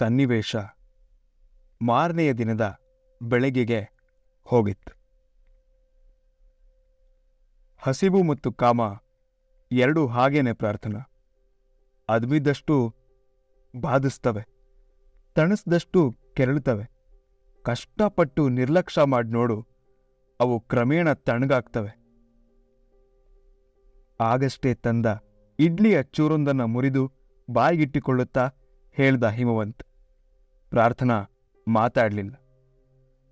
ಸನ್ನಿವೇಶ ಮಾರನೆಯ ದಿನದ ಬೆಳಗ್ಗೆಗೆ ಹೋಗಿತ್ತು. ಹಸಿವು ಮತ್ತು ಕಾಮ ಎರಡೂ ಹಾಗೇನೆ ಪ್ರಾರ್ಥನಾ. ಅದ್ಮಿದಷ್ಟು ಬಾಧಿಸ್ತವೆ. ತಣಿಸ್ದಷ್ಟು ಕೆರಳುತ್ತವೆ. ಕಷ್ಟಪಟ್ಟು ನಿರ್ಲಕ್ಷ್ಯ ಮಾಡಿ ನೋಡು, ಅವು ಕ್ರಮೇಣ ತಣ್ಣಗಾಗ್ತವೆ ಆಗಷ್ಟೇ ತಂದ ಇಡ್ಲಿಯ ಚೂರೊಂದನ್ನು ಮುರಿದು ಬಾಯಿಗಿಟ್ಟಿಕೊಳ್ಳುತ್ತಾ ಹೇಳ್ದ ಹಿಮವಂತ್ ಪ್ರಾರ್ಥನಾ ಮಾತಾಡಲಿಲ್ಲ.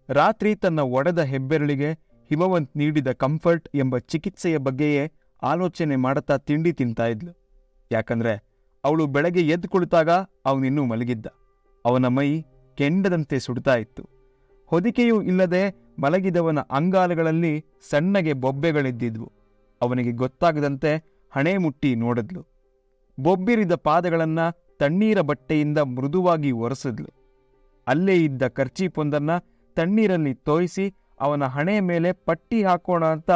ರಾತ್ರಿ ತನ್ನ ಒಡೆದ ಹೆಬ್ಬೆರಳಿಗೆ ಹಿಮವಂತ್ ನೀಡಿದ ಕಂಫರ್ಟ್ ಎಂಬ ಚಿಕಿತ್ಸೆಯ ಬಗ್ಗೆಯೇ ಆಲೋಚನೆ ಮಾಡುತ್ತಾ ತಿಂಡಿ ತಿಂತಾ ಇದ್ಲು. ಯಾಕಂದ್ರೆ ಅವಳು ಬೆಳಗ್ಗೆ ಎದ್ದು ಕುಳಿತಾಗ ಅವನಿನ್ನೂ ಮಲಗಿದ್ದ. ಅವನ ಮೈ ಕೆಂಡದಂತೆ ಸುಡ್ತಾ ಇತ್ತು. ಹೊದಿಕೆಯೂ ಇಲ್ಲದೆ ಮಲಗಿದವನ ಅಂಗಾಲಗಳಲ್ಲಿ ಸಣ್ಣಗೆ ಬೊಬ್ಬೆಗಳಿದ್ದಿದ್ವು. ಅವನಿಗೆ ಗೊತ್ತಾಗದಂತೆ ಹಣೆ ಮುಟ್ಟಿ ನೋಡಿದ್ಲು. ಬೊಬ್ಬಿರಿದ ಪಾದಗಳನ್ನ ತಣ್ಣೀರ ಬಟ್ಟೆಯಿಂದ ಮೃದುವಾಗಿ ಒರೆಸಿದ್ಲು. ಅಲ್ಲೇ ಇದ್ದ ಖರ್ಚೀಪೊಂದನ್ನು ತಣ್ಣೀರಲ್ಲಿ ತೋಯಿಸಿ ಅವನ ಹಣೆ ಮೇಲೆ ಪಟ್ಟಿ ಹಾಕೋಣ ಅಂತ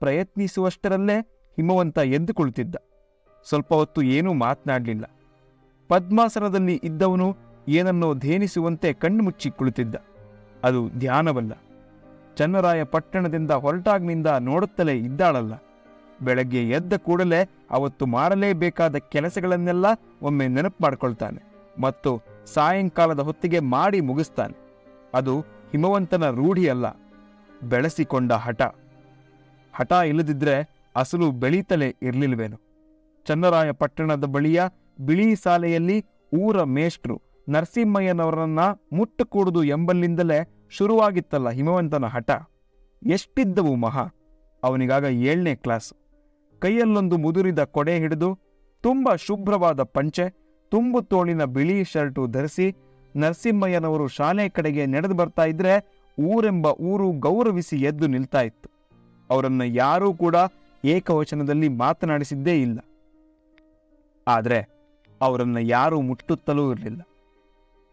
ಪ್ರಯತ್ನಿಸುವಷ್ಟರಲ್ಲೇ ಹಿಮವಂತ ಎದ್ದು ಕುಳಿತಿದ್ದ ಸ್ವಲ್ಪ ಹೊತ್ತು ಏನೂ ಮಾತನಾಡಲಿಲ್ಲ. ಪದ್ಮಾಸನದಲ್ಲಿ ಇದ್ದವನು ಏನನ್ನೋ ಧೇನಿಸುವಂತೆ ಕಣ್ಣು ಮುಚ್ಚಿ ಕುಳಿತಿದ್ದ. ಅದು ಧ್ಯಾನವಲ್ಲ. ಚನ್ನರಾಯ ಪಟ್ಟಣದಿಂದ ಹೊರಟಾಗ್ನಿಂದ ನೋಡುತ್ತಲೇ ಇದ್ದಾಳಲ್ಲ. ಬೆಳಗ್ಗೆ ಎದ್ದ ಕೂಡಲೇ ಅವತ್ತು ಮಾಡಲೇಬೇಕಾದ ಕೆಲಸಗಳನ್ನೆಲ್ಲ ಒಮ್ಮೆ ನೆನಪು ಮಾಡ್ಕೊಳ್ತಾನೆ. ಮತ್ತು ಸಾಯಂಕಾಲದ ಹೊತ್ತಿಗೆ ಮಾಡಿ ಮುಗಿಸ್ತಾನೆ. ಅದು ಹಿಮವಂತನ ರೂಢಿಯಲ್ಲ. ಬೆಳೆಸಿಕೊಂಡ ಹಠ. ಹಠ ಇಲ್ಲದಿದ್ರೆ ಅಸಲು ಬೆಳೀತಲೇ ಇರಲಿಲ್ವೇನು? ಚನ್ನರಾಯ ಪಟ್ಟಣದ ಬಳಿಯ ಬಿಳಿ ಸಾಲೆಯಲ್ಲಿ ಊರ ಮೇಷ್ಟ್ರು ನರಸಿಂಹಯ್ಯನವರನ್ನ ಮುಟ್ಟು ಕೂಡುದು ಎಂಬಲ್ಲಿಂದಲೇ ಶುರುವಾಗಿತ್ತಲ್ಲ ಹಿಮವಂತನ ಹಠ. ಎಷ್ಟಿದ್ದವು ಮಹಾ. ಅವನಿಗಾಗ ಏಳನೇ ಕ್ಲಾಸ್. ಕೈಯಲ್ಲೊಂದು ಮುದುರಿದ ಕೊಡೆ ಹಿಡಿದು, ತುಂಬ ಶುಭ್ರವಾದ ಪಂಚೆ ತುಂಬು ತೋಳಿನ ಬಿಳಿ ಶರ್ಟು ಧರಿಸಿ ನರಸಿಂಹಯ್ಯನವರು ಶಾಲೆ ಕಡೆಗೆ ನಡೆದು ಬರ್ತಾ ಇದ್ರೆ ಊರೆಂಬ ಊರು ಗೌರವಿಸಿ ಎದ್ದು ನಿಲ್ತಾ ಇತ್ತು. ಅವರನ್ನು ಯಾರೂ ಕೂಡ ಏಕವಚನದಲ್ಲಿ ಮಾತನಾಡಿಸಿದ್ದೇ ಇಲ್ಲ. ಆದರೆ ಅವರನ್ನು ಯಾರೂ ಮುಟ್ಟುತ್ತಲೂ ಇರಲಿಲ್ಲ.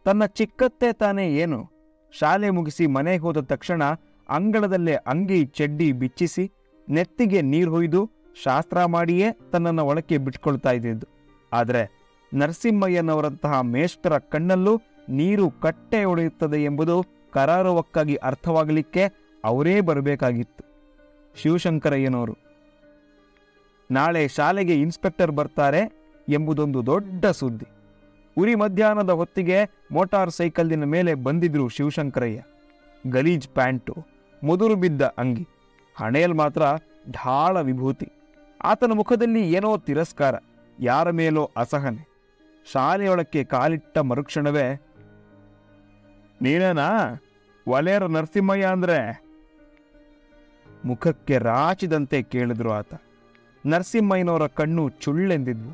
ತನ್ನ ಚಿಕ್ಕತ್ತೆ ತಾನೇ ಏನು? ಶಾಲೆ ಮುಗಿಸಿ ಮನೆಗೆ ಹೋದ ತಕ್ಷಣ ಅಂಗಳದಲ್ಲೇ ಅಂಗಿ ಚಡ್ಡಿ ಬಿಚ್ಚಿಸಿ ನೆತ್ತಿಗೆ ನೀರು ಹೊಯ್ದು ಶಾಸ್ತ್ರ ಮಾಡಿಯೇ ತನ್ನನ್ನು ಒಳಕ್ಕೆ ಬಿಟ್ಕೊಳ್ತಾ ಇದ್ದಿದ್ದು. ಆದರೆ ನರಸಿಂಹಯ್ಯನವರಂತಹ ಮೇಷ್ಟರ ಕಣ್ಣಲ್ಲೂ ನೀರು ಕಟ್ಟೆ ಒಡೆಯುತ್ತದೆ ಎಂಬುದು ಕರಾರುವಕ್ಕಾಗಿ ಅರ್ಥವಾಗಲಿಕ್ಕೆ ಅವರೇ ಬರಬೇಕಾಗಿತ್ತು. ಶಿವಶಂಕರಯ್ಯನವರು, ನಾಳೆ ಶಾಲೆಗೆ ಇನ್ಸ್ಪೆಕ್ಟರ್ ಬರ್ತಾರೆ ಎಂಬುದೊಂದು ದೊಡ್ಡ ಸುದ್ದಿ. ಉರಿ ಮಧ್ಯಾಹ್ನದ ಹೊತ್ತಿಗೆ ಮೋಟಾರ್ ಸೈಕಲ್ಲಿನ ಮೇಲೆ ಬಂದಿದ್ರು ಶಿವಶಂಕರಯ್ಯ. ಗಲೀಜ್ ಪ್ಯಾಂಟು, ಮುದುರು ಬಿದ್ದ ಅಂಗಿ, ಹಣೆಯಲ್ಲಿ ಮಾತ್ರ ಢಾಳ ವಿಭೂತಿ. ಆತನ ಮುಖದಲ್ಲಿ ಏನೋ ತಿರಸ್ಕಾರ, ಯಾರ ಮೇಲೋ ಅಸಹನೆ. ಶಾಲೆಯೊಳಕ್ಕೆ ಕಾಲಿಟ್ಟ ಮರುಕ್ಷಣವೇ, ನೀನೇನಾ ಒಲೆಯರ ನರಸಿಂಹಯ್ಯ ಅಂದ್ರೆ? ಮುಖಕ್ಕೆ ರಾಚಿದಂತೆ ಕೇಳಿದ್ರು ಆತ. ನರಸಿಂಹಯ್ಯನವರ ಕಣ್ಣು ಚುಳ್ಳೆಂದಿದ್ವು.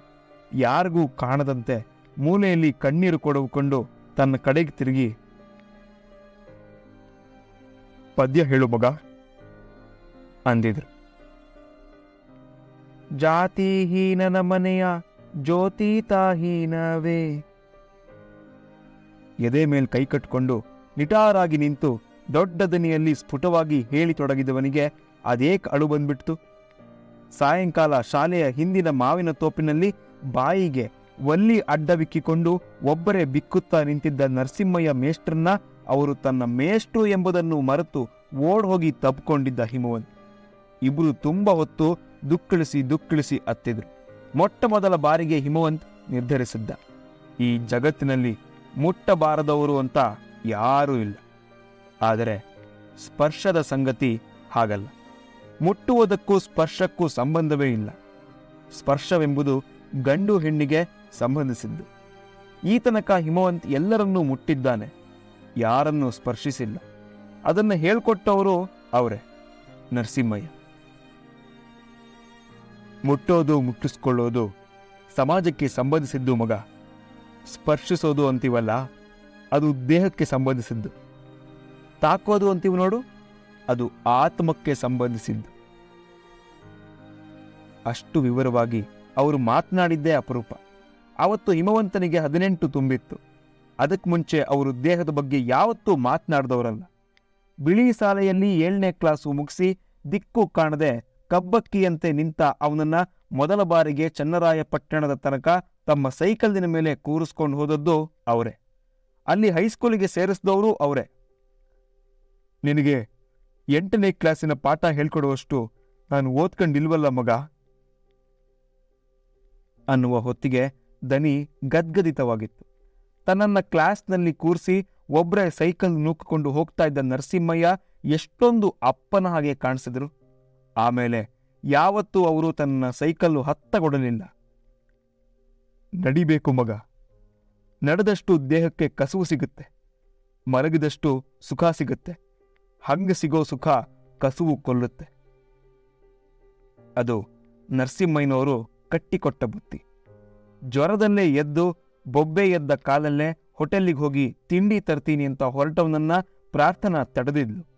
ಯಾರಿಗೂ ಕಾಣದಂತೆ ಮೂಲೆಯಲ್ಲಿ ಕಣ್ಣೀರು ಕೊಡವುಕೊಂಡು ತನ್ನ ಕಡೆಗೆ ತಿರುಗಿ, ಪದ್ಯ ಹೇಳು ಮಗ, ಅಂದಿದ್ರು. ಜಾತಿಹೀನನ ಮನೆಯ ಜ್ಯೋತಿತಾಹೀನವೇ ಎದೆ ಮೇಲ್ ಕೈ ಕಟ್ಕೊಂಡು ನಿಟಾರಾಗಿ ನಿಂತು ದೊಡ್ಡ ದನಿಯಲ್ಲಿ ಸ್ಫುಟವಾಗಿ ಹೇಳಿ ತೊಡಗಿದವನಿಗೆ ಅದೇಕ ಅಳು ಬಂದ್ಬಿಡ್ತು. ಸಾಯಂಕಾಲ ಶಾಲೆಯ ಹಿಂದಿನ ಮಾವಿನ ತೋಪಿನಲ್ಲಿ ಬಾಯಿಗೆ ಒಲ್ಲಿ ಅಡ್ಡವಿಕ್ಕಿಕೊಂಡು ಒಬ್ಬರೇ ಬಿಕ್ಕುತ್ತಾ ನಿಂತಿದ್ದ ನರಸಿಂಹಯ್ಯ ಮೇಷ್ಟ್ರನ್ನ ಅವರು ತನ್ನ ಮೇಷ್ಟ್ರು ಎಂಬುದನ್ನು ಮರೆತು ಓಡ್ ಹೋಗಿ ತಬ್ಕೊಂಡಿದ್ದ ಹಿಮವಂತ್ ಇಬ್ಬರು ತುಂಬ ಹೊತ್ತು ದುಕ್ಕಳಿಸಿ ದುಕ್ಕಳಿಸಿ ಅತ್ತಿದ್ರು. ಮೊಟ್ಟ ಮೊದಲ ಬಾರಿಗೆ ಹಿಮವಂತ್ ನಿರ್ಧರಿಸಿದ್ದ. ಈ ಜಗತ್ತಿನಲ್ಲಿ ಮುಟ್ಟಬಾರದವರು ಅಂತ ಯಾರೂ ಇಲ್ಲ. ಆದರೆ ಸ್ಪರ್ಶದ ಸಂಗತಿ ಹಾಗಲ್ಲ. ಮುಟ್ಟುವುದಕ್ಕೂ ಸ್ಪರ್ಶಕ್ಕೂ ಸಂಬಂಧವೇ ಇಲ್ಲ. ಸ್ಪರ್ಶವೆಂಬುದು ಗಂಡು ಹೆಣ್ಣಿಗೆ ಸಂಬಂಧಿಸಿದ್ದು. ಈ ತನಕ ಹಿಮವಂತ್ ಎಲ್ಲರನ್ನೂ ಮುಟ್ಟಿದ್ದಾನೆ. ಯಾರನ್ನೂ ಸ್ಪರ್ಶಿಸಿಲ್ಲ. ಅದನ್ನು ಹೇಳ್ಕೊಟ್ಟವರು ಅವರೇ. ನರಸಿಂಹಯ್ಯ. ಮುಟ್ಟೋದು, ಮುಟ್ಟಿಸ್ಕೊಳ್ಳೋದು, ಸಮಾಜಕ್ಕೆ ಸಂಬಂಧಿಸಿದ್ದು ಮಗ. ಸ್ಪರ್ಶಿಸೋದು ಅಂತೀವಲ್ಲ, ಅದು ದೇಹಕ್ಕೆ ಸಂಬಂಧಿಸಿದ್ದು. ತಾಕೋದು ಅಂತೀವಿ ನೋಡು, ಅದು ಆತ್ಮಕ್ಕೆ ಸಂಬಂಧಿಸಿದ್ದು. ಅಷ್ಟು ವಿವರವಾಗಿ ಅವರು ಮಾತನಾಡಿದ್ದೇ ಅಪರೂಪ. ಆವತ್ತು ಹಿಮವಂತನಿಗೆ ಹದಿನೆಂಟು ತುಂಬಿತ್ತು. ಅದಕ್ಕೆ ಮುಂಚೆ ಅವರು ದೇಹದ ಬಗ್ಗೆ ಯಾವತ್ತೂ ಮಾತನಾಡಿದವರಲ್ಲ. ಬಿಳಿ ಶಾಲೆಯಲ್ಲಿ ಏಳನೇ ಕ್ಲಾಸು ಮುಗಿಸಿ ದಿಕ್ಕು ಕಾಣದೆ ಕಬ್ಬಕ್ಕಿಯಂತೆ ನಿಂತ ಅವನನ್ನ ಮೊದಲ ಬಾರಿಗೆ ಚನ್ನರಾಯಪಟ್ಟಣದ ತನಕ ತಮ್ಮ ಸೈಕಲ್ನ ಮೇಲೆ ಕೂರಿಸ್ಕೊಂಡು ಹೋದದ್ದು ಅವರೇ. ಅಲ್ಲಿ ಹೈಸ್ಕೂಲಿಗೆ ಸೇರಿಸಿದವರು ಅವರೇ. ನಿನಗೆ ಎಂಟನೇ ಕ್ಲಾಸಿನ ಪಾಠ ಹೇಳ್ಕೊಡುವಷ್ಟು ನಾನು ಓದ್ಕೊಂಡಿಲ್ವಲ್ಲ ಮಗ? ಅನ್ನುವ ಹೊತ್ತಿಗೆ ದನಿ ಗದ್ಗದಿತವಾಗಿತ್ತು. ತನ್ನನ್ನ ಕ್ಲಾಸ್ನಲ್ಲಿ ಕೂರಿಸಿ ಒಬ್ಬರೇ ಸೈಕಲ್ ನೂಕಿಕೊಂಡು ಹೋಗ್ತಾ ಇದ್ದ ನರಸಿಂಹಯ್ಯ ಎಷ್ಟೊಂದು ಅಪ್ಪನ ಹಾಗೆ ಕಾಣಿಸಿದ್ರು. ಆಮೇಲೆ ಯಾವತ್ತೂ ಅವರು ತನ್ನ ಸೈಕಲ್ಲು ಹತ್ತಗೊಡಲಿಲ್ಲ. ನಡಿಬೇಕು ಮಗ. ನಡೆದಷ್ಟು ದೇಹಕ್ಕೆ ಕಸುವು ಸಿಗುತ್ತೆ. ಮಲಗಿದಷ್ಟು ಸುಖ ಸಿಗುತ್ತೆ. ಹಂಗೆ ಸಿಗೋ ಸುಖ ಕಸುವು ಕೊಲ್ಲುತ್ತೆ. ಅದು ನರಸಿಂಹಯ್ಯನವರು ಕಟ್ಟಿಕೊಟ್ಟ ಬುತ್ತಿ. ಜ್ವರದಲ್ಲೇ ಎದ್ದು ಬೊಬ್ಬೆ ಎದ್ದ ಕಾಲಲ್ಲೇ ಹೋಟೆಲ್ಲಿಗೆ ಹೋಗಿ ತಿಂಡಿ ತರ್ತೀನಿ ಅಂತ ಹೊರಟವನನ್ನ ಪ್ರಾರ್ಥನಾ ತಡೆದಿದ್ಲು.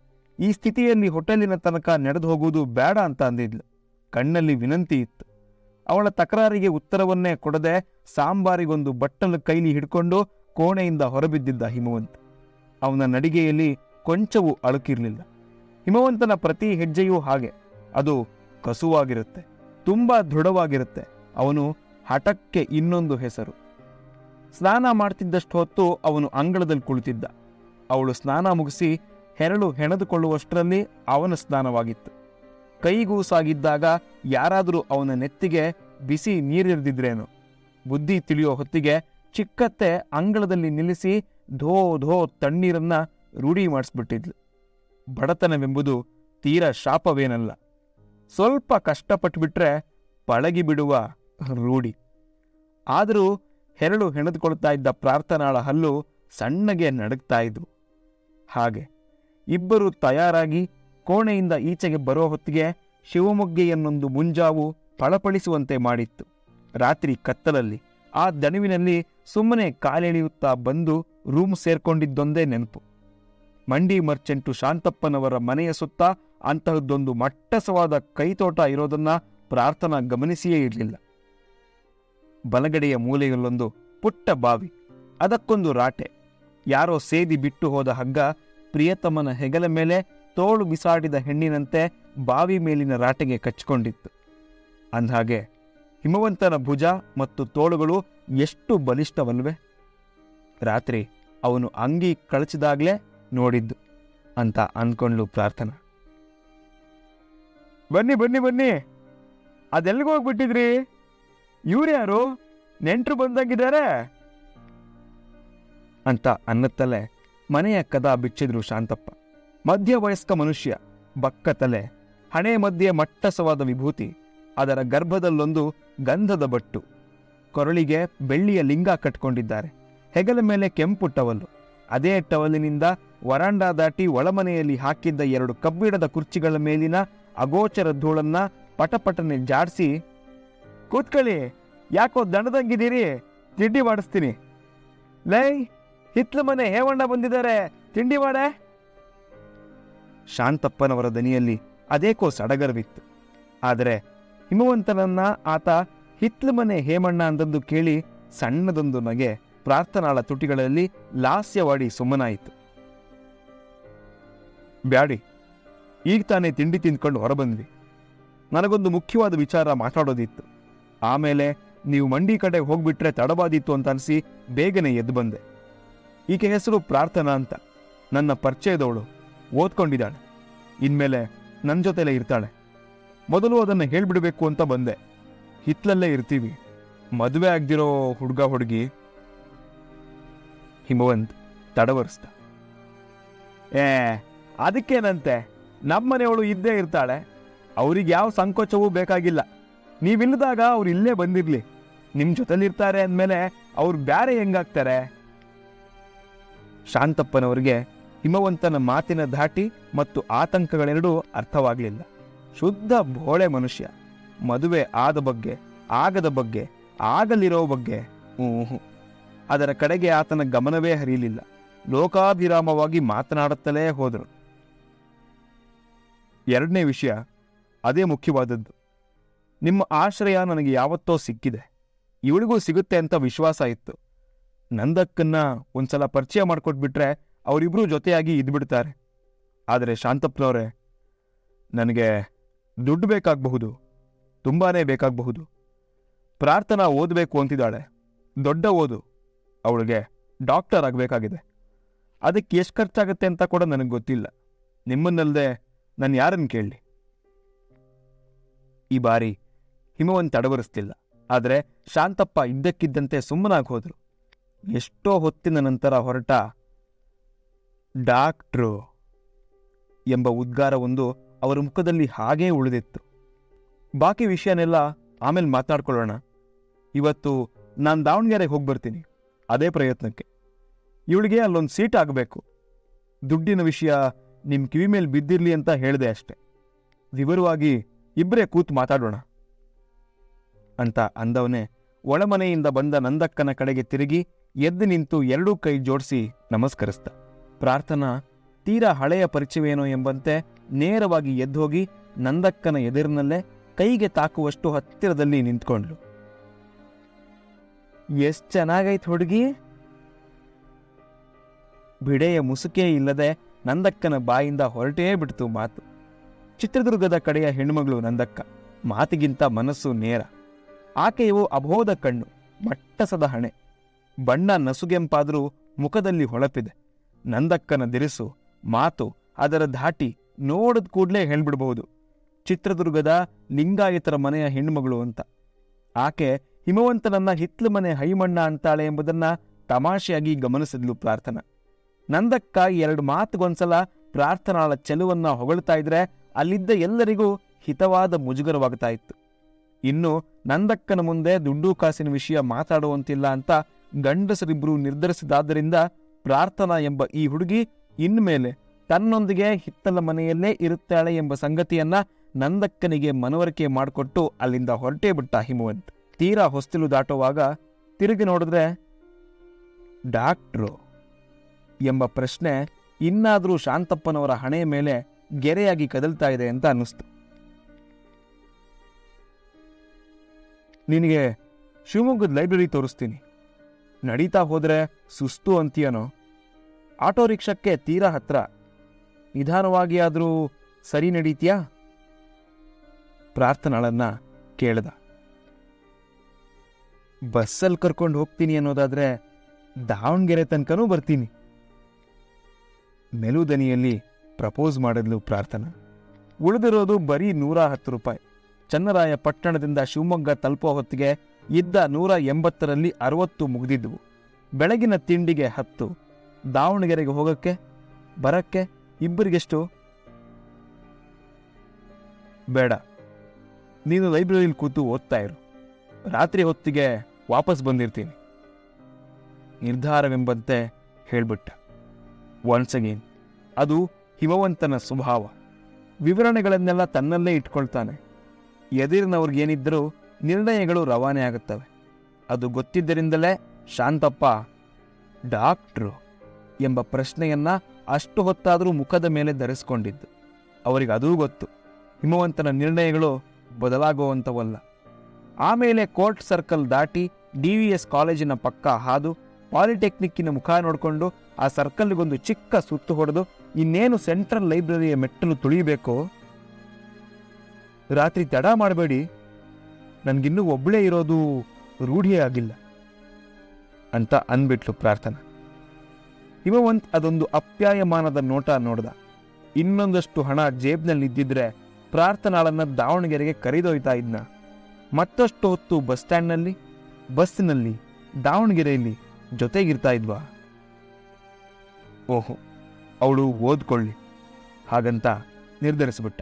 ಈ ಸ್ಥಿತಿಯಲ್ಲಿ ಹೋಟೆಲಿನ ತನಕ ನಡೆದು ಹೋಗುವುದು ಬೇಡ ಅಂತ ಅಂದಿದ್ಲು. ಕಣ್ಣಲ್ಲಿ ವಿನಂತಿ ಇತ್ತು. ಅವಳ ತಕರಾರಿಗೆ ಉತ್ತರವನ್ನೇ ಕೊಡದೆ ಸಾಂಬಾರಿಗೊಂದು ಬಟ್ಟಲು ಕೈಲಿ ಹಿಡ್ಕೊಂಡು ಕೋಣೆಯಿಂದ ಹೊರಬಿದ್ದಿದ್ದ ಹಿಮವಂತ. ಅವನ ನಡಿಗೆಯಲ್ಲಿ ಕೊಂಚವೂ ಅಳುಕಿರಲಿಲ್ಲ. ಹಿಮವಂತನ ಪ್ರತಿ ಹೆಜ್ಜೆಯೂ ಹಾಗೆ. ಅದು ಕಸುವಾಗಿರುತ್ತೆ. ತುಂಬಾ ದೃಢವಾಗಿರುತ್ತೆ. ಅವನು ಹಠಕ್ಕೆ ಇನ್ನೊಂದು ಹೆಸರು. ಸ್ನಾನ ಮಾಡ್ತಿದ್ದಷ್ಟು ಹೊತ್ತು ಅವನು ಅಂಗಳದಲ್ಲಿ ಕುಳಿತಿದ್ದ. ಅವಳು ಸ್ನಾನ ಮುಗಿಸಿ ಹೆರಳು ಹೆಣೆದುಕೊಳ್ಳುವಷ್ಟರಲ್ಲಿ ಅವನ ಸ್ನಾನವಾಗಿತ್ತು ಕೈಗೂಸಾಗಿದ್ದಾಗ ಯಾರಾದರೂ ಅವನ ನೆತ್ತಿಗೆ ಬಿಸಿ ನೀರಿರ್ದಿದ್ರೇನು? ಬುದ್ಧಿ ತಿಳಿಯೋ ಹೊತ್ತಿಗೆ ಚಿಕ್ಕತ್ತೆ ಅಂಗಳದಲ್ಲಿ ನಿಲ್ಲಿಸಿ ಧೋ ಧೋ ತಣ್ಣೀರನ್ನ ರೂಢಿ ಮಾಡಿಸ್ಬಿಟ್ಟಿದ್ಲು. ಬಡತನವೆಂಬುದು ತೀರ ಶಾಪವೇನಲ್ಲ. ಸ್ವಲ್ಪ ಕಷ್ಟಪಟ್ಬಿಟ್ರೆ ಪಳಗಿ ಬಿಡುವ ರೂಢಿ. ಆದರೂ ಹೆರಳು ಹೆಣೆದುಕೊಳ್ತಾ ಇದ್ದ ಪ್ರಾರ್ಥನಾಳ ಹಲ್ಲು ಸಣ್ಣಗೆ ನಡುಗ್ತಾ ಇದ್ವು. ಹಾಗೆ ಇಬ್ಬರು ತಯಾರಾಗಿ ಕೋಣೆಯಿಂದ ಈಚೆಗೆ ಬರೋ ಹೊತ್ತಿಗೆ ಶಿವಮೊಗ್ಗೆಯನ್ನೊಂದು ಮುಂಜಾವು ಫಳಫಳಿಸುವಂತೆ ಮಾಡಿತ್ತು. ರಾತ್ರಿ ಕತ್ತಲಲ್ಲಿ, ಆ ದಣಿವಿನಲ್ಲಿ ಸುಮ್ಮನೆ ಕಾಲೆಳೆಯುತ್ತಾ ಬಂದು ರೂಮ್ ಸೇರ್ಕೊಂಡಿದ್ದೊಂದೇ ನೆನಪು. ಮಂಡಿ ಮರ್ಚೆಂಟು ಶಾಂತಪ್ಪನವರ ಮನೆಯ ಸುತ್ತ ಅಂತಹದ್ದೊಂದು ಮಟ್ಟಸವಾದ ಕೈತೋಟ ಇರೋದನ್ನ ಪ್ರಾರ್ಥನಾ ಗಮನಿಸಿಯೇ ಇರಲಿಲ್ಲ. ಬಲಗಡೆಯ ಮೂಲೆಯಲ್ಲೊಂದು ಪುಟ್ಟ ಬಾವಿ, ಅದಕ್ಕೊಂದು ರಾಟೆ. ಯಾರೋ ಸೇದಿ ಬಿಟ್ಟು ಹೋದ ಹಗ್ಗ ಪ್ರಿಯತಮನ ಹೆಗಲ ಮೇಲೆ ತೋಳು ಬಿಸಾಡಿದ ಹೆಣ್ಣಿನಂತೆ ಬಾವಿ ಮೇಲಿನ ರಾಟೆಗೆ ಕಚ್ಕೊಂಡಿತ್ತು ಅಂದಹಾಗೆ, ಹಿಮವಂತನ ಭುಜ ಮತ್ತು ತೋಳುಗಳು ಎಷ್ಟು ಬಲಿಷ್ಠವಲ್ವೆ? ರಾತ್ರಿ ಅವನು ಅಂಗಿ ಕಳಚಿದಾಗ್ಲೇ ನೋಡಿದ್ದು ಅಂತ ಅಂದ್ಕೊಂಡ್ಲು ಪ್ರಾರ್ಥನಾ. ಬನ್ನಿ ಬನ್ನಿ ಬನ್ನಿ. ಅದೆಲ್ಲಿಗೆ ಹೋಗ್ಬಿಟ್ಟಿದ್ರಿ? ಇವ್ರ್ಯಾರು ನೆಂಟರು ಬಂದಂಗಿದ್ದಾರೆ ಅಂತ ಅನ್ನತ್ತಲೇ ಮನೆಯ ಕದ ಬಿಚ್ಚಿದ್ರು ಶಾಂತಪ್ಪ. ಮಧ್ಯವಯಸ್ಕ ಮನುಷ್ಯ, ಬಕ್ಕ ತಲೆ, ಹಣೆ ಮಧ್ಯೆ ಮಟ್ಟಸವಾದ ವಿಭೂತಿ, ಅದರ ಗರ್ಭದಲ್ಲೊಂದು ಗಂಧದ ಬಟ್ಟು. ಕೊರಳಿಗೆ ಬೆಳ್ಳಿಯ ಲಿಂಗ ಕಟ್ಕೊಂಡಿದ್ದಾರೆ. ಹೆಗಲ ಮೇಲೆ ಕೆಂಪು ಟವಲ್ಲು ಅದೇ ಟವಲಿನಿಂದ ವರಾಂಡ ದಾಟಿ ಒಳಮನೆಯಲ್ಲಿ ಹಾಕಿದ್ದ ಎರಡು ಕಬ್ಬಿಡದ ಕುರ್ಚಿಗಳ ಮೇಲಿನ ಅಗೋಚರ ಧೂಳನ್ನ ಪಟಪಟನೆ ಜಾಡಿಸಿ, ಕೂತ್ಕೊಳ್ಳಿ, ಯಾಕೋ ದಣದಂಗಿದ್ದೀರಿ ತಿಂಡಿ ಮಾಡಿಸ್ತೀನಿ. ಲೈ ಹಿತ್ಲ ಮನೆ ಹೇವಣ್ಣ ಬಂದಿದ್ದಾರೆ. ತಿಂಡಿ ಮಾಡೆ. ಶಾಂತಪ್ಪನವರ ದನಿಯಲ್ಲಿ ಅದೇಕೋ ಸಡಗರವಿತ್ತು ಆದರೆ ಹಿಮವಂತನನ್ನ ಆತ ಹಿತ್ಲ ಮನೆ ಹೇಮಣ್ಣ ಅಂದದ್ದು ಕೇಳಿ ಸಣ್ಣದೊಂದು ನಗೆ ಪ್ರಾರ್ಥನಾಳ ತುಟಿಗಳಲ್ಲಿ ಲಾಸ್ಯವಾಡಿ ಸುಮ್ಮನಾಯಿತು. ಬ್ಯಾಡಿ, ಈಗ ತಾನೇ ತಿಂಡಿ ತಿಂದ್ಕೊಂಡು ಹೊರಬಂದ್ವಿ. ನನಗೊಂದು ಮುಖ್ಯವಾದ ವಿಚಾರ ಮಾತಾಡೋದಿತ್ತು. ಆಮೇಲೆ ನೀವು ಮಂಡಿ ಕಡೆ ಹೋಗ್ಬಿಟ್ರೆ ತಡವಾದಿತ್ತು ಅಂತ ಅನಿಸಿ ಬೇಗನೆ ಎದ್ದು ಬಂದೆ. ಈಕೆ ಹೆಸರು ಪ್ರಾರ್ಥನಾ ಅಂತ. ನನ್ನ ಪರಿಚಯದವಳು ಓದ್ಕೊಂಡಿದ್ದಾಳೆ. ಇನ್ಮೇಲೆ ನನ್ನ ಜೊತೆಲೇ ಇರ್ತಾಳೆ. ಮೊದಲು ಅದನ್ನು ಹೇಳ್ಬಿಡ್ಬೇಕು ಅಂತ ಬಂದೆ. ಹಿತ್ಲಲ್ಲೇ ಇರ್ತೀವಿ. ಮದುವೆ ಆಗ್ದಿರೋ ಹುಡುಗ ಹುಡುಗಿ ಹಿಮವಂತ್ ತಡವರಿಸ್ದ. ಏ, ಅದಕ್ಕೇನಂತೆ? ನಮ್ಮನೆಯವಳು ಇದ್ದೇ ಇರ್ತಾಳೆ. ಅವ್ರಿಗೆ ಯಾವ ಸಂಕೋಚವೂ ಬೇಕಾಗಿಲ್ಲ. ನೀವಿಲ್ಲದಾಗ ಅವ್ರು ಇಲ್ಲೇ ಬಂದಿರ್ಲಿ. ನಿಮ್ ಜೊತೆಲಿರ್ತಾರೆ ಅಂದಮೇಲೆ ಅವ್ರು ಬ್ಯಾರೆ ಹೆಂಗಾಗ್ತಾರೆ? ಶಾಂತಪ್ಪನವರಿಗೆ ಹಿಮವಂತನ ಮಾತಿನ ಧಾಟಿ ಮತ್ತು ಆತಂಕಗಳೆರಡೂ ಅರ್ಥವಾಗಲಿಲ್ಲ. ಶುದ್ಧ ಭೋಳೆ ಮನುಷ್ಯ, ಮದುವೆ ಆದ ಬಗ್ಗೆ, ಆಗದ ಬಗ್ಗೆ, ಆಗಲಿರೋ ಬಗ್ಗೆ ಹ್ಞೂ ಅದರ ಕಡೆಗೆ ಆತನ ಗಮನವೇ ಹರಿಯಲಿಲ್ಲ. ಲೋಕಾಭಿರಾಮವಾಗಿ ಮಾತನಾಡುತ್ತಲೇ ಹೋದರು. ಎರಡನೇ ವಿಷಯ, ಅದೇ ಮುಖ್ಯವಾದದ್ದು. ನಿಮ್ಮ ಆಶ್ರಯ ನನಗೆ ಯಾವತ್ತೋ ಸಿಕ್ಕಿದೆ. ಇವಳಿಗೂ ಸಿಗುತ್ತೆ ಅಂತ ವಿಶ್ವಾಸ ಇತ್ತು. ನಂದಕ್ಕನ್ನ ಒಂದ್ಸಲ ಪರಿಚಯ ಮಾಡ್ಕೊಟ್ಬಿಟ್ರೆ ಅವರಿಬ್ರು ಜೊತೆಯಾಗಿ ಇದ್ಬಿಡ್ತಾರೆ. ಆದರೆ ಶಾಂತಪ್ಪನವರೇ, ನನಗೆ ದುಡ್ಡು ಬೇಕಾಗಬಹುದು, ತುಂಬಾನೇ ಬೇಕಾಗಬಹುದು. ಪ್ರಾರ್ಥನಾ ಓದಬೇಕು ಅಂತಿದ್ದಾಳೆ. ದೊಡ್ಡ ಓದು. ಅವಳಿಗೆ ಡಾಕ್ಟರ್ ಆಗಬೇಕಾಗಿದೆ. ಅದಕ್ಕೆ ಎಷ್ಟು ಖರ್ಚಾಗತ್ತೆ ಅಂತ ಕೂಡ ನನಗೆ ಗೊತ್ತಿಲ್ಲ. ನಿಮ್ಮನ್ನಲ್ಲದೆ ನಾನು ಯಾರನ್ನು ಕೇಳಲಿ ಈ ಬಾರಿ ಹಿಮವನ್ನು ತಡವರಿಸ್ತಿಲ್ಲ. ಆದರೆ ಶಾಂತಪ್ಪ ಇದ್ದಕ್ಕಿದ್ದಂತೆ ಸುಮ್ಮನಾಗಿ ಹೋದ್ರು. ಎಷ್ಟೋ ಹೊತ್ತಿನ ನಂತರ ಹೊರಟ ಡಾಕ್ಟ್ರು ಎಂಬ ಉದ್ಗಾರವೊಂದು ಅವರ ಮುಖದಲ್ಲಿ ಹಾಗೇ ಉಳಿದಿತ್ತು. ಬಾಕಿ ವಿಷಯನೆಲ್ಲ ಆಮೇಲೆ ಮಾತನಾಡ್ಕೊಳ್ಳೋಣ ಇವತ್ತು ನಾನು ದಾವಣಗೆರೆಗೆ ಹೋಗಿ ಬರ್ತೀನಿ, ಅದೇ ಪ್ರಯತ್ನಕ್ಕೆ. ಇವಳಿಗೆ ಅಲ್ಲೊಂದು ಸೀಟ್ ಆಗಬೇಕು. ದುಡ್ಡಿನ ವಿಷಯ ನಿಮ್ಮ ಕಿವಿ ಮೇಲೆ ಬಿದ್ದಿರಲಿ ಅಂತ ಹೇಳಿದೆ ಅಷ್ಟೆ. ವಿವರವಾಗಿ ಇಬ್ಬರೇ ಕೂತು ಮಾತಾಡೋಣ ಅಂತ ಅಂದವನೇ ಒಳಮನೆಯಿಂದ ಬಂದ ನಂದಕ್ಕನ ಕಡೆಗೆ ತಿರುಗಿ ಎದ್ದು ನಿಂತು ಎರಡೂ ಕೈ ಜೋಡಿಸಿ ನಮಸ್ಕರಿಸ್ದ ಪ್ರಾರ್ಥನಾ, ತೀರಾ ಹಳೆಯ ಪರಿಚಯವೇನೋ ಎಂಬಂತೆ ನೇರವಾಗಿ ಎದ್ದೋಗಿ ನಂದಕ್ಕನ ಎದುರಿನಲ್ಲೇ ಕೈಗೆ ತಾಕುವಷ್ಟು ಹತ್ತಿರದಲ್ಲಿ ನಿಂತ್ಕೊಂಡ್ಲು ಎಷ್ಟ್ ಚೆನ್ನಾಗೈತ್ ಹುಡುಗಿ? ಬಿಡೆಯ ಮುಸುಕೇ ಇಲ್ಲದೆ ನಂದಕ್ಕನ ಬಾಯಿಂದ ಹೊರಟೇ ಬಿಡ್ತು ಮಾತು. ಚಿತ್ರದುರ್ಗದ ಕಡೆಯ ಹೆಣ್ಮಗಳು ನಂದಕ್ಕ. ಮಾತಿಗಿಂತ ಮನಸ್ಸು ನೇರ. ಆಕೆಯು ಅಬೋಧ ಕಣ್ಣು, ಮಟ್ಟಸದ ಹಣೆ. ಬಣ್ಣ ನಸುಗೆಂಪಾದರೂ ಮುಖದಲ್ಲಿ ಹೊಳಪಿದೆ. ನಂದಕ್ಕನ ದಿರಿಸು, ಮಾತು ಅದರ ಧಾಟಿ ನೋಡಿದ ಕೂಡಲೇ ಹೇಳ್ಬಿಡ್ಬಹುದು. ಚಿತ್ರದುರ್ಗದ ಲಿಂಗಾಯತರ ಮನೆಯ ಹೆಣ್ಮಗಳು ಅಂತ. ಆಕೆ ಹಿಮವಂತನನ್ನ ಹಿತ್ಲು ಮನೆ ಹೈಮಣ್ಣ ಅಂತಾಳೆ ಎಂಬುದನ್ನ ತಮಾಷೆಯಾಗಿ ಗಮನಿಸಿದ್ಲು ಪ್ರಾರ್ಥನಾ. ನಂದಕ್ಕ ಎರಡು ಮಾತುಗೊಂದ್ಸಲ ಪ್ರಾರ್ಥನಾಳ ಚೆಲುವನ್ನ ಹೊಗಳ್ತಾ ಇದ್ರೆ ಅಲ್ಲಿದ್ದ ಎಲ್ಲರಿಗೂ ಹಿತವಾದ ಮುಜುಗರವಾಗ್ತಾ ಇತ್ತು. ಇನ್ನು ನಂದಕ್ಕನ ಮುಂದೆ ದುಡ್ಡು ಕಾಸಿನ ವಿಷಯ ಮಾತಾಡುವಂತಿಲ್ಲ ಅಂತ ಗಂಡಸರಿಬ್ರು ನಿರ್ಧರಿಸಿದಾದ್ದರಿಂದ ಪ್ರಾರ್ಥನಾ ಎಂಬ ಈ ಹುಡುಗಿ ಇನ್ಮೇಲೆ ತನ್ನೊಂದಿಗೆ ಹಿತ್ತಲ ಮನೆಯಲ್ಲೇ ಇರುತ್ತಾಳೆ ಎಂಬ ಸಂಗತಿಯನ್ನ ನಂದಕ್ಕನಿಗೆ ಮನವರಿಕೆ ಮಾಡಿಕೊಟ್ಟು ಅಲ್ಲಿಂದ ಹೊರಟೇ ಬಿಟ್ಟ ಹಿಮವಂತ್. ತೀರಾ ಹೊಸ್ತಿಲು ದಾಟುವಾಗ ತಿರುಗಿ ನೋಡಿದ್ರೆ, ಡಾಕ್ಟ್ರು ಎಂಬ ಪ್ರಶ್ನೆ ಇನ್ನಾದರೂ ಶಾಂತಪ್ಪನವರ ಹಣೆಯ ಮೇಲೆ ಗೆರೆಯಾಗಿ ಕದಲ್ತಾ ಇದೆ ಅಂತ ಅನ್ನಿಸ್ತು. ನಿನಗೆ ಶಿವಮೊಗ್ಗದ ಲೈಬ್ರರಿ ತೋರಿಸ್ತೀನಿ. ನಡೀತಾ ಹೋದರೆ ಸುಸ್ತು ಅಂತೀಯನೋ? ಆಟೋ ರಿಕ್ಷಕ್ಕೆ ತೀರಾ ಹತ್ರ. ನಿಧಾನವಾಗಿ ಆದರೂ ಸರಿ ನಡೀತೀಯಾ? ಪ್ರಾರ್ಥನಾಳನ್ನ ಕೇಳ್ದ. ಬಸ್ಸಲ್ಲಿ ಕರ್ಕೊಂಡು ಹೋಗ್ತೀನಿ ಅನ್ನೋದಾದ್ರೆ ದಾವಣಗೆರೆ ತನಕನೂ ಬರ್ತೀನಿ. ಮೆಲುದನಿಯಲ್ಲಿ ಪ್ರಪೋಸ್ ಮಾಡಿದ್ಲು ಪ್ರಾರ್ಥನಾ. ಉಳಿದಿರೋದು ಬರೀ ನೂರ ಹತ್ತು ರೂಪಾಯಿ. ಚನ್ನರಾಯ ಪಟ್ಟಣದಿಂದ ಶಿವಮೊಗ್ಗ ತಲುಪೋ ಹೊತ್ತಿಗೆ ಇದ್ದ ನೂರ ಎಂಬತ್ತರಲ್ಲಿ ಅರವತ್ತು ಮುಗಿದಿದ್ವು. ಬೆಳಗಿನ ತಿಂಡಿಗೆ ಹತ್ತು, ದಾವಣಗೆರೆಗೆ ಹೋಗಕ್ಕೆ, ಬರಕ್ಕೆ ಇಬ್ಬರಿಗೆಷ್ಟು? ಬೇಡ. ನೀನು ಲೈಬ್ರರಿಲಿ ಕೂತು ಓದ್ತಾ ಇರು. ರಾತ್ರಿ ಹೊತ್ತಿಗೆ ವಾಪಸ್ ಬಂದಿರ್ತೀನಿ. ನಿರ್ಧಾರವೆಂಬಂತೆ ಹೇಳ್ಬಿಟ್ಟ. ಒನ್ಸ್ ಅಗೇನ್ ಅದು ಹಿಮವಂತನ ಸ್ವಭಾವ. ವಿವರಣೆಗಳನ್ನೆಲ್ಲ ತನ್ನಲ್ಲೇ ಇಟ್ಕೊಳ್ತಾನೆ. ಎದುರಿನವ್ರಿಗೇನಿದ್ದರೂ ನಿರ್ಣಯಗಳು ರವಾನೆ ಆಗುತ್ತವೆ. ಅದು ಗೊತ್ತಿದ್ದರಿಂದಲೇ ಶಾಂತಪ್ಪ, ಡಾಕ್ಟ್ರು ಎಂಬ ಪ್ರಶ್ನೆಯನ್ನು ಅಷ್ಟು ಹೊತ್ತಾದರೂ ಮುಖದ ಮೇಲೆ ಧರಿಸ್ಕೊಂಡಿದ್ದು. ಅವರಿಗೆ ಅದೂ ಗೊತ್ತು. ಹಿಮವಂತನ ನಿರ್ಣಯಗಳು ಬದಲಾಗುವಂಥವಲ್ಲ. ಆಮೇಲೆ ಕೋರ್ಟ್ ಸರ್ಕಲ್ ದಾಟಿ ಡಿ ವಿ ಎಸ್ ಕಾಲೇಜಿನ ಪಕ್ಕ ಹಾದು ಪಾಲಿಟೆಕ್ನಿಕ್ಕಿನ ಮುಖ ನೋಡಿಕೊಂಡು ಆ ಸರ್ಕಲ್ಗೊಂದು ಚಿಕ್ಕ ಸುತ್ತು ಹೊಡೆದು ಇನ್ನೇನು ಸೆಂಟ್ರಲ್ ಲೈಬ್ರರಿಯ ಮೆಟ್ಟಲು ತುಳಿಯಬೇಕೋ? ರಾತ್ರಿ ತಡ ಮಾಡಬೇಡಿ. ನನಗಿನ್ನೂ ಒಬ್ಬಳೇ ಇರೋದು ರೂಢಿಯೇ ಆಗಿಲ್ಲ ಅಂತ ಅಂದ್ಬಿಟ್ಲು ಪ್ರಾರ್ಥನಾ. ಹಿಮವಂತ್ ಅದೊಂದು ಅಪ್ಯಾಯಮಾನದ ನೋಟ ನೋಡ್ದ. ಇನ್ನೊಂದಷ್ಟು ಹಣ ಜೇಬ್ನಲ್ಲಿ ಇದ್ದಿದ್ರೆ ಪ್ರಾರ್ಥನಾಳನ್ನ ದಾವಣಗೆರೆಗೆ ಕರೆದೊಯ್ತಾ ಇದ್ನ. ಮತ್ತಷ್ಟು ಹೊತ್ತು ಬಸ್ ಸ್ಟ್ಯಾಂಡ್ನಲ್ಲಿ, ಬಸ್ಸಿನಲ್ಲಿ, ದಾವಣಗೆರೆಯಲ್ಲಿ ಜೊತೆಗಿರ್ತಾ ಇದ್ವಾ. ಓಹೋ, ಅವಳು ಓದ್ಕೊಳ್ಳಿ, ಹಾಗಂತ ನಿರ್ಧರಿಸಿಬಿಟ್ಟ.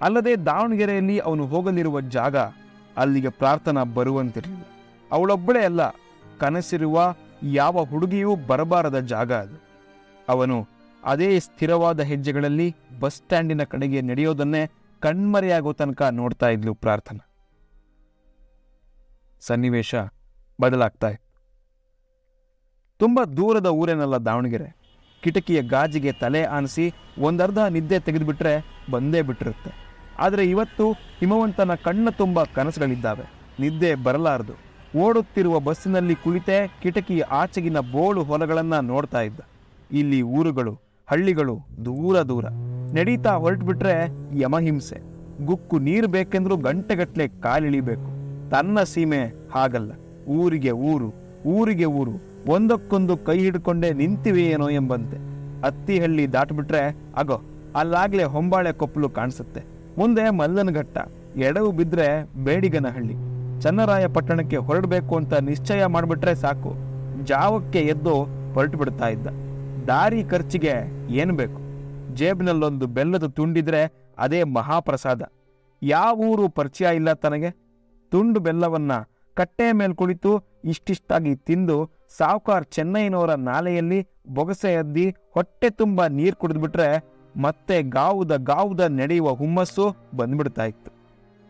ಅಲ್ಲದೆ ದಾವಣಗೆರೆಯಲ್ಲಿ ಅವನು ಹೋಗಲಿರುವ ಜಾಗ ಅಲ್ಲಿಗೆ ಪ್ರಾರ್ಥನಾ ಬರುವಂತಿರಲಿಲ್ಲ ಅವಳೊಬ್ಬಳೇ ಅಲ್ಲ, ಕನಸಿರುವ ಯಾವ ಹುಡುಗಿಯೂ ಬರಬಾರದ ಜಾಗ ಅದು. ಅವನು ಅದೇ ಸ್ಥಿರವಾದ ಹೆಜ್ಜೆಗಳಲ್ಲಿ ಬಸ್ ಸ್ಟ್ಯಾಂಡಿನ ಕಡೆಗೆ ನಡೆಯೋದನ್ನೇ ಕಣ್ಮರೆಯಾಗೋ ತನಕ ನೋಡ್ತಾ ಇದ್ಲು ಪ್ರಾರ್ಥನಾ. ಸನ್ನಿವೇಶ ಬದಲಾಗ್ತಾ ಇತ್ತು. ತುಂಬ ದೂರದ ಊರೇನಲ್ಲ ದಾವಣಗೆರೆ. ಕಿಟಕಿಯ ಗಾಜಿಗೆ ತಲೆ ಆನಿಸಿ ಒಂದರ್ಧ ನಿದ್ದೆ ತೆಗೆದುಬಿಟ್ರೆ ಬಂದೇ ಬಿಟ್ಟಿರುತ್ತೆ. ಆದರೆ ಇವತ್ತು ಹಿಮವಂತನ ಕಣ್ಣು ತುಂಬ ಕನಸುಗಳಿದ್ದಾವೆ. ನಿದ್ದೆ ಬರಲಾರದು. ಓಡುತ್ತಿರುವ ಬಸ್ಸಿನಲ್ಲಿ ಕುಳಿತೇ ಕಿಟಕಿ ಆಚೆಗಿನ ಬೋಳು ಹೊಲಗಳನ್ನ ನೋಡ್ತಾ ಇದ್ದ. ಇಲ್ಲಿ ಊರುಗಳು, ಹಳ್ಳಿಗಳು ದೂರ ದೂರ. ನಡೀತಾ ಹೊರಟ್ಬಿಟ್ರೆ ಯಮಹಿಂಸೆ. ಗುಕ್ಕು ನೀರು ಬೇಕೆಂದ್ರೂ ಗಂಟೆಗಟ್ಟಲೆ ಕಾಲಿಳಿಬೇಕು. ತನ್ನ ಸೀಮೆ ಹಾಗಲ್ಲ. ಊರಿಗೆ ಊರು ಊರಿಗೆ ಊರು. ಒಂದಕ್ಕೊಂದು ಕೈ ಹಿಡ್ಕೊಂಡೇ ನಿಂತಿವೆಯೇನೋ ಎಂಬಂತೆ. ಅತ್ತಿಹಳ್ಳಿ ದಾಟ್ಬಿಟ್ರೆ, ಅಗೋ, ಅಲ್ಲಾಗ್ಲೇ ಹೊಂಬಾಳೆ ಕೊಪ್ಪಲು ಕಾಣಿಸುತ್ತೆ. ಮುಂದೆ ಮಲ್ಲನಘಟ್ಟ, ಎಡವು ಬಿದ್ರೆ ಬೇಡಿಗನಹಳ್ಳಿ. ಚನ್ನರಾಯ ಪಟ್ಟಣಕ್ಕೆ ಹೊರಡಬೇಕು ಅಂತ ನಿಶ್ಚಯ ಮಾಡಿಬಿಟ್ರೆ ಸಾಕು. ಜಾವಕ್ಕೆ ಎದ್ದು ಹೊರಟು ಬಿಡ್ತಾ ಇದ್ದ. ದಾರಿ ಖರ್ಚಿಗೆ ಏನು ಬೇಕು? ಜೇಬ್ನಲ್ಲೊಂದು ಬೆಲ್ಲದ ತುಂಡಿದ್ರೆ ಅದೇ ಮಹಾಪ್ರಸಾದ. ಯಾವ ಊರು ಪರಿಚಯ ಇಲ್ಲ ತನಗೆ. ತುಂಡು ಬೆಲ್ಲವನ್ನ ಕಟ್ಟೆ ಮೇಲೆ ಕುಳಿತು ಇಷ್ಟಿಷ್ಟಾಗಿ ತಿಂದು ಸಾವುಕಾರ್ ಚೆನ್ನೈನವರ ನಾಲೆಯಲ್ಲಿ ಬೊಗಸೆ ಎದ್ದಿ ಹೊಟ್ಟೆ ತುಂಬ ನೀರು ಕುಡಿದ್ಬಿಟ್ರೆ ಮತ್ತೆ ಗಾವುದ ಗಾವುದ ನಡೆಯುವ ಹುಮ್ಮಸ್ಸು ಬಂದ್ಬಿಡ್ತಾ ಇತ್ತು.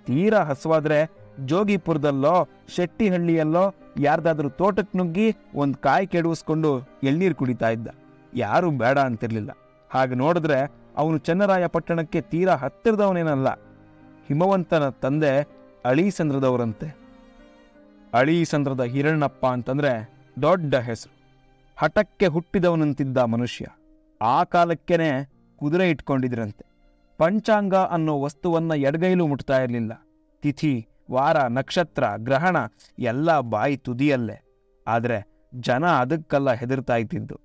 ತೀರಾ ಹಸುವಾದ್ರೆ ಜೋಗಿಪುರದಲ್ಲೋ, ಶೆಟ್ಟಿಹಳ್ಳಿಯಲ್ಲೋ ಯಾರ್ದಾದ್ರೂ ತೋಟಕ್ಕೆ ನುಗ್ಗಿ ಒಂದು ಕಾಯಿ ಕೆಡವಿಸ್ಕೊಂಡು ಎಳ್ನೀರು ಕುಡಿತಾ ಇದ್ದ. ಯಾರೂ ಬೇಡ ಅಂತಿರ್ಲಿಲ್ಲ. ಹಾಗೆ ನೋಡಿದ್ರೆ ಅವನು ಚನ್ನರಾಯ ಪಟ್ಟಣಕ್ಕೆ ತೀರಾ ಹತ್ತಿರದವನೇನಲ್ಲ. ಹಿಮವಂತನ ತಂದೆ ಅಳೀಸಂದ್ರದವರಂತೆ. ಅಳೀಸಂದ್ರದ ಹಿರಣ್ಣಪ್ಪ ಅಂತಂದ್ರೆ ದೊಡ್ಡ ಹೆಸರು. ಹಠಕ್ಕೆ ಹುಟ್ಟಿದವನಂತಿದ್ದ ಮನುಷ್ಯ. ಆ ಕಾಲಕ್ಕೇನೆ ಕುದುರೆ ಇಟ್ಕೊಂಡಿದ್ರಂತೆ. ಪಂಚಾಂಗ ಅನ್ನೋ ವಸ್ತುವನ್ನ ಎಡಗೈಲೂ ಮುಟ್ತಾ ಇರಲಿಲ್ಲ. ತಿಥಿ, ವಾರ, ನಕ್ಷತ್ರ, ಗ್ರಹಣ ಎಲ್ಲ ಬಾಯಿ ತುದಿಯಲ್ಲೇ. ಆದರೆ ಜನ ಅದಕ್ಕೆಲ್ಲ ಹೆದರ್ತಾ ಇದ್ದಿದ್ದು.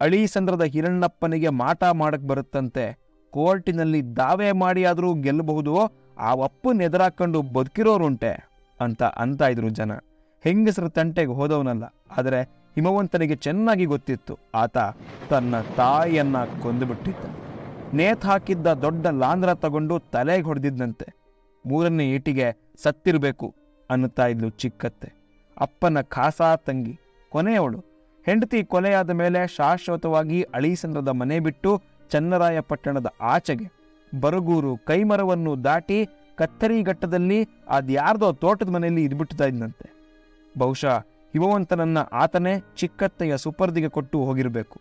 ಅಳೀಸಂದ್ರದ ಹಿರಣ್ಣಪ್ಪನಿಗೆ ಮಾಟ ಮಾಡಕ್ಕೆ ಬರುತ್ತಂತೆ ಕೋರ್ಟಿನಲ್ಲಿ ದಾವೆ ಮಾಡಿಯಾದರೂ ಗೆಲ್ಲಬಹುದು ಆ ಅಪ್ಪು ಎದುರಾಕೊಂಡು ಬದುಕಿರೋರುಂಟೆ ಅಂತ ಅಂತ ಇದ್ರು ಜನ. ಹೆಂಗಸರ ತಂಟೆಗೆ ಹೋದವನಲ್ಲ, ಆದರೆ ಹಿಮವಂತನಿಗೆ ಚೆನ್ನಾಗಿ ಗೊತ್ತಿತ್ತು. ಆತ ತನ್ನ ತಾಯಿಯನ್ನ ಕೊಂದುಬಿಟ್ಟಿದ್ದ. ನೇತ್ ಹಾಕಿದ್ದ ದೊಡ್ಡ ಲಾಂದ್ರ ತಗೊಂಡು ತಲೆಗೆ ಹೊಡೆದಿದ್ದಂತೆ ಮೂರನೇ ಏಟಿಗೆ ಸತ್ತಿರಬೇಕು ಅನ್ನುತ್ತಾ ಇದ್ಲು ಚಿಕ್ಕತ್ತೆ. ಅಪ್ಪನ ಖಾಸಾ ತಂಗಿ, ಕೊನೆಯವಳು. ಹೆಂಡತಿ ಕೊಲೆಯಾದ ಮೇಲೆ ಶಾಶ್ವತವಾಗಿ ಅಳೀಸಂದ್ರದ ಮನೆ ಬಿಟ್ಟು ಚನ್ನರಾಯಪಟ್ಟಣದ ಆಚೆಗೆ ಬರಗೂರು ಕೈಮರವನ್ನು ದಾಟಿ ಕತ್ತರಿಘಟ್ಟದಲ್ಲಿ ಅದ್ಯಾರ್ದೋ ತೋಟದ ಮನೆಯಲ್ಲಿ ಇದ್ಬಿಡ್ತಾ ಇದ್ದಂತೆ ಬಹುಶಃ ಆತನೇ ಚಿಕ್ಕತ್ತೆಯ ಸುಪರ್ದಿಗೆ ಕೊಟ್ಟು ಹೋಗಿರಬೇಕು.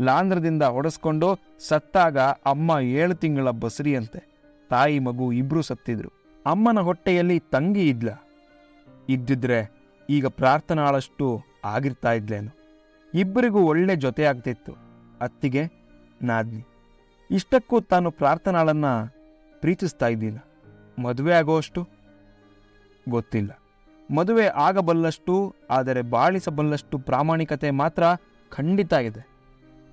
ಲಾಂಧ್ರದಿಂದ ಹೊಡೆಸ್ಕೊಂಡು ಸತ್ತಾಗ ಅಮ್ಮ ಏಳು ತಿಂಗಳ ಬಸರಿಯಂತೆ. ತಾಯಿ ಮಗು ಇಬ್ಬರೂ ಸತ್ತಿದ್ರು. ಅಮ್ಮನ ಹೊಟ್ಟೆಯಲ್ಲಿ ತಂಗಿ ಇದ್ಲ. ಇದ್ದಿದ್ರೆ ಈಗ ಪ್ರಾರ್ಥನಾಳಷ್ಟು ಆಗಿರ್ತಾ ಇದ್ಲೇನು. ಇಬ್ಬರಿಗೂ ಒಳ್ಳೆ ಜೊತೆ ಆಗ್ತಿತ್ತು. ಅತ್ತಿಗೆ, ನಾದ್ನಿ. ಇಷ್ಟಕ್ಕೂ ತಾನು ಪ್ರಾರ್ಥನಾಳನ್ನ ಪ್ರೀತಿಸ್ತಾ ಇದ್ದಿಲ್ಲ ಮದುವೆ ಆಗೋಷ್ಟು ಗೊತ್ತಿಲ್ಲ. ಮದುವೆ ಆಗಬಲ್ಲಷ್ಟು, ಆದರೆ ಬಾಳಿಸಬಲ್ಲಷ್ಟು ಪ್ರಾಮಾಣಿಕತೆ ಮಾತ್ರ ಖಂಡಿತ ಇದೆ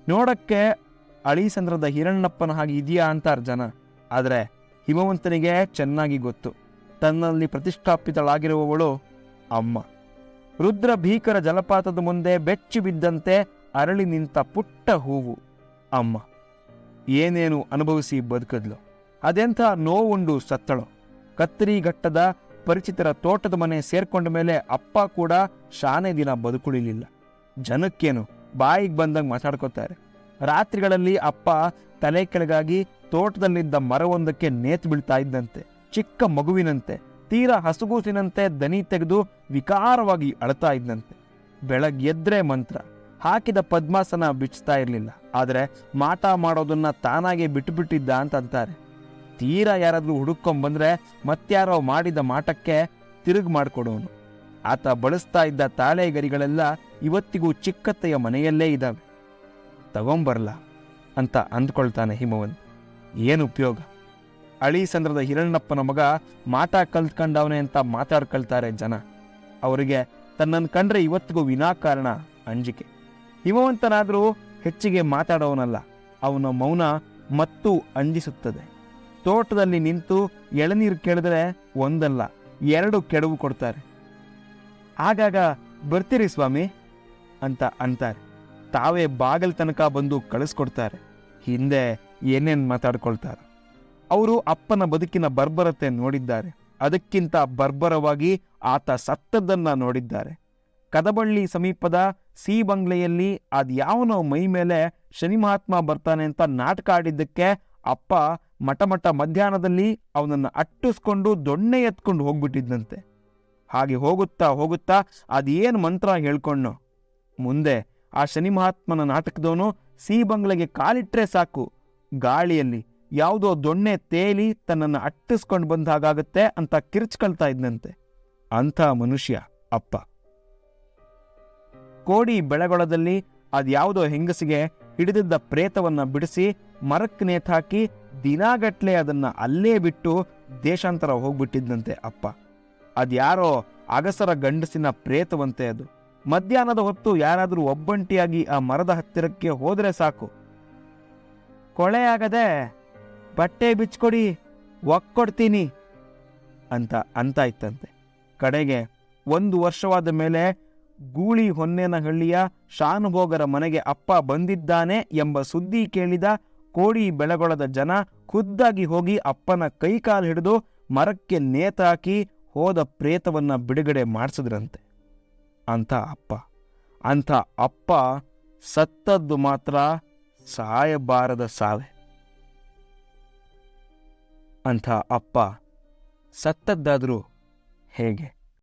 ನೋಡಕ್ಕೆ ಅಳೀಸಂದ್ರದ ಹಿರಣ್ಣಪ್ಪನ ಹಾಗೆ ಇದೆಯಾ ಅಂತಾರೆ ಜನ ಆದರೆ ಹಿಮವಂತನಿಗೆ ಚೆನ್ನಾಗಿ ಗೊತ್ತು. ತನ್ನಲ್ಲಿ ಪ್ರತಿಷ್ಠಾಪಿತಳಾಗಿರುವವಳು ಅಮ್ಮ. ರುದ್ರ ಭೀಕರ ಜಲಪಾತದ ಮುಂದೆ ಬೆಚ್ಚಿ ಬಿದ್ದಂತೆ ಅರಳಿ ನಿಂತ ಪುಟ್ಟ ಹೂವು ಅಮ್ಮ. ಏನೇನು ಅನುಭವಿಸಿ ಬದುಕದ್ಲು. ಅದೆಂಥ ನೋವುಂಡು ಸತ್ತಳು. ಕತ್ತರಿಘಟ್ಟದ ಪರಿಚಿತರ ತೋಟದ ಮನೆ ಸೇರ್ಕೊಂಡ ಮೇಲೆ ಅಪ್ಪ ಕೂಡ ಶಾನೆ ದಿನ ಬದುಕುಳಿಲಿಲ್ಲ. ಜನಕ್ಕೇನು ಬಾಯಿಗೆ ಬಂದಂಗೆ ಮಾತಾಡ್ಕೋತಾರೆ. ರಾತ್ರಿಗಳಲ್ಲಿ ಅಪ್ಪ ತಲೆ ಕೆಳಗಾಗಿ ತೋಟದಲ್ಲಿದ್ದ ಮರವೊಂದಕ್ಕೆ ನೇತು ಬೀಳ್ತಾ ಇದ್ದಂತೆ, ಚಿಕ್ಕ ಮಗುವಿನಂತೆ, ತೀರಾ ಹಸುಗೂಸಿನಂತೆ ದನಿ ತೆಗೆದು ವಿಕಾರವಾಗಿ ಅಳ್ತಾ ಇದ್ದಂತೆ. ಬೆಳಗ್ಗೆದ್ರೆ ಮಂತ್ರ, ಹಾಕಿದ ಪದ್ಮಾಸನ ಬಿಚ್ತಾ ಇರಲಿಲ್ಲ, ಆದರೆ ಮಾಟ ಮಾಡೋದನ್ನ ತಾನಾಗೆ ಬಿಟ್ಟುಬಿಟ್ಟಿದ್ದ ಅಂತ ಅಂತಾರೆ. ತೀರಾ ಯಾರಾದರೂ ಹುಡುಕೊಂಬಂದ್ರೆ ಮತ್ಯಾರೋ ಮಾಡಿದ ಮಾಟಕ್ಕೆ ತಿರುಗಿ ಮಾಡಿಕೊಡೋನು. ಆತ ಬಳಸ್ತಾ ಇದ್ದ ತಾಳೆ ಗರಿಗಳೆಲ್ಲ ಇವತ್ತಿಗೂ ಚಿಕ್ಕತ್ತೆಯ ಮನೆಯಲ್ಲೇ ಇದ್ದಾವೆ ತಗೊಂಬರಲ್ಲ ಅಂತ ಅಂದ್ಕೊಳ್ತಾನೆ ಹಿಮವಂತ್ ಏನು ಉಪಯೋಗ? ಅಳೀಸಂದ್ರದ ಹಿರಣ್ಣಪ್ಪನ ಮಗ ಮಾತಾ ಕಲ್ತ್ಕೊಂಡವನೇ ಅಂತ ಮಾತಾಡ್ಕೊಳ್ತಾರೆ ಜನ. ಅವರಿಗೆ ತನ್ನನ್ನು ಕಂಡ್ರೆ ಇವತ್ತಿಗೂ ವಿನಾಕಾರಣ ಅಂಜಿಕೆ. ಹಿಮವಂತನಾದರೂ ಹೆಚ್ಚಿಗೆ ಮಾತಾಡೋವನಲ್ಲ ಅವನ ಮೌನ ಮತ್ತೂ ಅಂಜಿಸುತ್ತದೆ. ತೋಟದಲ್ಲಿ ನಿಂತು ಎಳನೀರು ಕೇಳಿದ್ರೆ ಒಂದಲ್ಲ, ಎರಡು ಕೆಡವು ಕೊಡ್ತಾರೆ. ಆಗಾಗ ಬರ್ತೀರಿ ಸ್ವಾಮಿ ಅಂತ ಅಂತಾರೆ. ತಾವೇ ಬಾಗಲ್ ತನಕ ಬಂದು ಕಳಿಸ್ಕೊಡ್ತಾರೆ. ಹಿಂದೆ ಏನೇನು ಮಾತಾಡ್ಕೊಳ್ತಾರೆ. ಅವರು ಅಪ್ಪನ ಬದುಕಿನ ಬರ್ಬರತೆ ನೋಡಿದ್ದಾರೆ. ಅದಕ್ಕಿಂತ ಬರ್ಬರವಾಗಿ ಆತ ಸತ್ತದ್ದನ್ನ ನೋಡಿದ್ದಾರೆ. ಕದಬಳ್ಳಿ ಸಮೀಪದ ಸಿ ಬಂಗ್ಲೆಯಲ್ಲಿ ಅದ್ಯಾವನೋ ಮೈ ಮೇಲೆ ಶನಿ ಮಹಾತ್ಮ ಬರ್ತಾನೆ ಅಂತ ನಾಟಕ ಆಡಿದ್ದಕ್ಕೆ ಅಪ್ಪ ಮಟಮಟ ಮಧ್ಯಾಹ್ನದಲ್ಲಿ ಅವನನ್ನು ಅಟ್ಟಿಸ್ಕೊಂಡು ದೊಣ್ಣೆ ಎತ್ಕೊಂಡು ಹೋಗ್ಬಿಟ್ಟಿದ್ದಂತೆ ಹಾಗೆ ಹೋಗುತ್ತಾ ಹೋಗುತ್ತಾ ಅದೇನು ಮಂತ್ರ ಹೇಳ್ಕೊಂಡು, ಮುಂದೆ ಆ ಶನಿ ಮಹಾತ್ಮನ ನಾಟಕದವನು ಸಿ ಬಂಗ್ಲೆಗೆ ಕಾಲಿಟ್ರೆ ಸಾಕು, ಗಾಳಿಯಲ್ಲಿ ಯಾವುದೋ ದೊಣ್ಣೆ ತೇಲಿ ತನ್ನನ್ನು ಅಟ್ಟಿಸ್ಕೊಂಡು ಬಂದ ಹಾಗಾಗುತ್ತೆ ಅಂತ ಕಿರ್ಚ್ಕೊಳ್ತಾ ಇದ್ನಂತೆ. ಅಂಥ ಮನುಷ್ಯ ಅಪ್ಪ. ಕೋಡಿ ಬೆಳಗೊಳದಲ್ಲಿ ಅದ್ಯಾವುದೋ ಹೆಂಗಸಿಗೆ ಹಿಡಿದಿದ್ದ ಪ್ರೇತವನ್ನ ಬಿಡಿಸಿ ಮರಕ್ಕೆ ನೇತಾಕಿ ದಿನಾಗಟ್ಲೆ ಅದನ್ನ ಅಲ್ಲೇ ಬಿಟ್ಟು ದೇಶಾಂತರ ಹೋಗ್ಬಿಟ್ಟಿದ್ದಂತೆ ಅಪ್ಪ. ಅದ್ಯಾರೋ ಅಗಸರ ಗಂಡಸಿನ ಪ್ರೇತವಂತೆ ಅದು. ಮಧ್ಯಾಹ್ನದ ಹೊತ್ತು ಯಾರಾದರೂ ಒಬ್ಬಂಟಿಯಾಗಿ ಆ ಮರದ ಹತ್ತಿರಕ್ಕೆ ಹೋದರೆ ಸಾಕು. ಕೊಳೆಯಾಗದೆ ಬಟ್ಟೆ ಬಿಚ್ಕೊಡಿ, ಒಕ್ಕೊಡ್ತೀನಿ ಅಂತ ಅಂತ ಇತ್ತಂತೆ ಕಡೆಗೆ ಒಂದು ವರ್ಷವಾದ ಮೇಲೆ ಗೂಳಿ ಹೊನ್ನೇನಹಳ್ಳಿಯ ಶಾನುಭೋಗರ ಮನೆಗೆ ಅಪ್ಪ ಬಂದಿದ್ದಾನೆ ಎಂಬ ಸುದ್ದಿ ಕೇಳಿದ ಕೋಡಿ ಬೆಳಗೊಳದ ಜನ ಖುದ್ದಾಗಿ ಹೋಗಿ ಅಪ್ಪನ ಕೈಕಾಲು ಹಿಡಿದು ಮರಕ್ಕೆ ನೇತಾಕಿ ಹೋದ ಪ್ರೇತವನ್ನು ಬಿಡುಗಡೆ ಮಾಡಿಸಿದ್ರಂತೆ. ಅಂತ ಅಪ್ಪ. ಅಂಥ ಅಪ್ಪ ಸತ್ತದ್ದು ಮಾತ್ರ ಸಾಯಬಾರದ ಸಾವೆ. ಅಂಥ ಅಪ್ಪ ಸತ್ತದ್ದಾದರೂ ಹೇಗೆ?